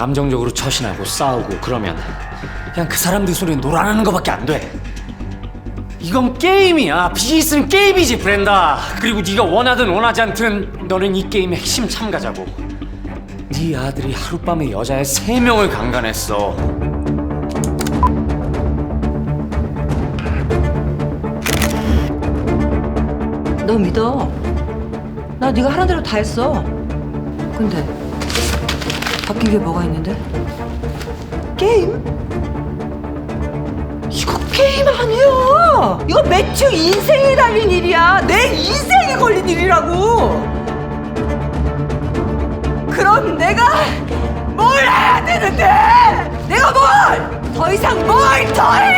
감정적으로 처신하고 싸우고 그러면 그냥 그 사람들 소리에 놀아나는 것밖에 안 돼. 이건 게임이야. 비즈니스는 게임이지, 브렌다. 그리고 네가 원하든 원하지 않든 너는 이 게임의 핵심 참가자고. 네 아들이 하룻밤에 여자애 세 명을 강간했어. 너 믿어. 나 네가 하는 대로 다 했어. 근데 바뀐 게 뭐가 있는데? 게임? 이거 게임 아니야. 이거 매튜 인생에 달린 일이야. 내 인생에 걸린 일이라고. 그럼 내가 뭘 해야 되는데? 내가 뭘? 더 이상 뭘더 되는데?